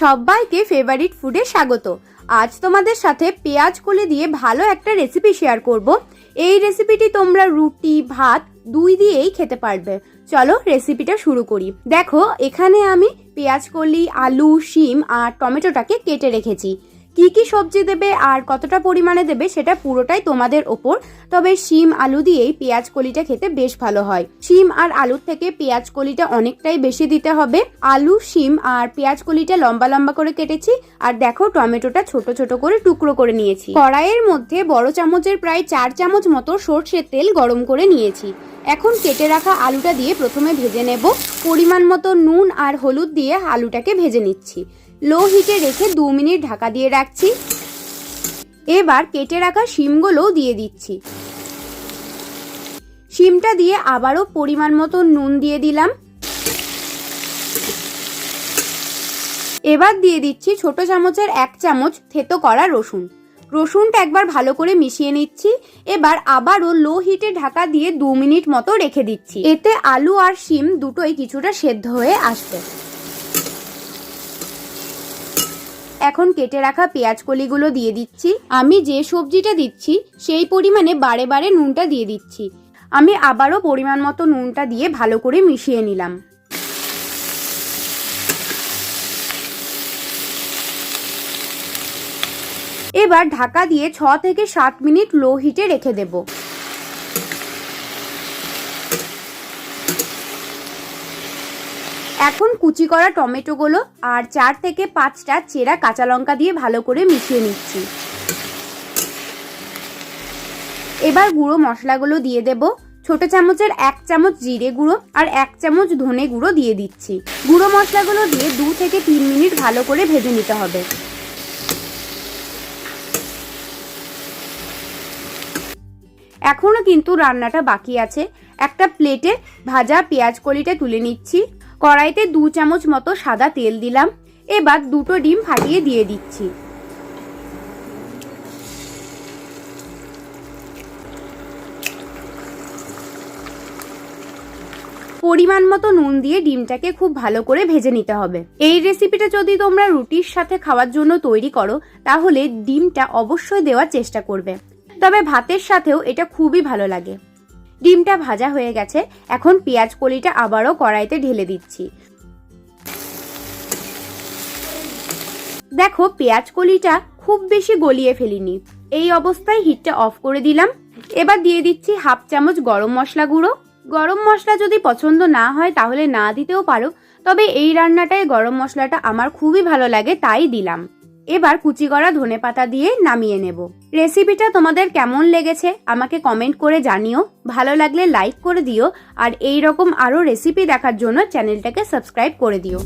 সবাইকে ফেভারিট ফুডে স্বাগত। আজ তোমাদের সাথে পেঁয়াজ কলি দিয়ে ভালো একটা রেসিপি শেয়ার করব। এই রেসিপিটি তোমরা রুটি, ভাত দুই দিয়েই খেতে পারবে। চলো রেসিপিটা শুরু করি। দেখো, এখানে আমি পেঁয়াজ কলি, আলু, শিম আর টমেটোটাকে কেটে রেখেছি। কি কি সবজি দেবে আর কতটা পরিমাণে দেবে সেটা পুরোটাই তোমাদের ওপর। তবে শিম, আলু দিয়েই পেঁয়াজ কলিটা খেতে বেশ ভালো হয়। শিম আর আলুর থেকে পেঁয়াজ কলিটা অনেকটাই বেশি দিতে হবে। আলু, শিম আর পেঁয়াজ কলিটা লম্বা লম্বা করে কেটেছি আর দেখো টমেটোটা ছোট ছোট করে টুকরো করে নিয়েছি। কড়াইয়ের মধ্যে বড় চামচের প্রায় চার চামচ মতো সর্ষের তেল গরম করে নিয়েছি। এখন কেটে রাখা আলুটা দিয়ে প্রথমে ভেজে নেব। পরিমাণ মতো নুন আর হলুদ দিয়ে আলুটাকে ভেজে নিচ্ছি। লো হিটে রেখে দু মিনিট ঢাকা দিয়ে রাখছি। এবার কেটে রাখা শিমগুলোও দিয়ে দিচ্ছি। শিমটা দিয়ে আবারও পরিমাণ মতো নুন দিয়ে দিলাম। এবার দিয়ে দিচ্ছি ছোট চামচের এক চামচ থেতো করা রসুন। রসুনটা একবার ভালো করে মিশিয়ে নিচ্ছি। এবার আবারও লো হিটে ঢাকা দিয়ে দু মিনিট মতো রেখে দিচ্ছি। এতে আলু আর শিম দুটোই কিছুটা সেদ্ধ হয়ে আসবে। এখন কেটে রাখা পেঁয়াজ কলিগুলো দিয়ে দিচ্ছি। আমি যে সবজিটা দিচ্ছি, সেই পরিমাণে বারে বারে নুনটা দিয়ে দিচ্ছি। আমি আবারও পরিমাণ মতো নুনটা দিয়ে ভালো করে মিশিয়ে নিলাম। এবার ঢাকা দিয়ে ছ থেকে সাত মিনিট লো হিটে রেখে দেব। এখন কুচি করা টমেটোগুলো আর চার থেকে পাঁচটা চেরা কাঁচা লঙ্কা দিয়ে ভালো করে মিশিয়ে নিচ্ছি। এবার গুঁড়ো মশলাগুলো দিয়ে দেব। ছোট চামচের এক চামচ জিরে গুঁড়ো আর এক চামচ ধনে গুঁড়ো দিয়ে দিচ্ছি। গুঁড়ো মশলাগুলো দিয়ে দু থেকে তিন মিনিট ভালো করে ভেজে নিতে হবে। এখনও কিন্তু রান্নাটা বাকি আছে। একটা প্লেটে ভাজা পেঁয়াজ কলিটা তুলে নিচ্ছি। কড়াইতে দু চামচ মতো সাদা তেল দিলাম। এবার দুটো ডিম ফাটিয়ে দিয়ে দিচ্ছি। পরিমাণ মতো নুন দিয়ে ডিমটাকে খুব ভালো করে ভেজে নিতে হবে। এই রেসিপিটা যদি তোমরা রুটির সাথে খাওয়ার জন্য তৈরি করো, তাহলে ডিমটা অবশ্যই দেওয়ার চেষ্টা করবে। তবে ভাতের সাথেও এটা খুবই ভালো লাগে। ডিমটা ভাজা হয়ে গেছে, এখন পেঁয়াজ কলিটা আবারও কড়াইতে ঢেলে দিচ্ছি। দেখো, পেঁয়াজ কলিটা খুব বেশি গলিয়ে ফেলিনি। এই অবস্থায় হিটটা অফ করে দিলাম। এবার দিয়ে দিচ্ছি হাফ চামচ গরম মশলা গুঁড়ো। গরম মশলা যদি পছন্দ না হয় তাহলে না দিতেও পারো, তবে এই রান্নাটায় গরম মশলাটা আমার খুবই ভালো লাগে, তাই দিলাম। এবার কুচি করা ধনে পাতা দিয়ে নামিয়ে নেব। রেসিপিটা তোমাদের কেমন লেগেছে আমাকে কমেন্ট করে জানিও। ভালো লাগলে লাইক করে দিও আর এই রকম আরও রেসিপি দেখার জন্য চ্যানেলটাকে সাবস্ক্রাইব করে দিও।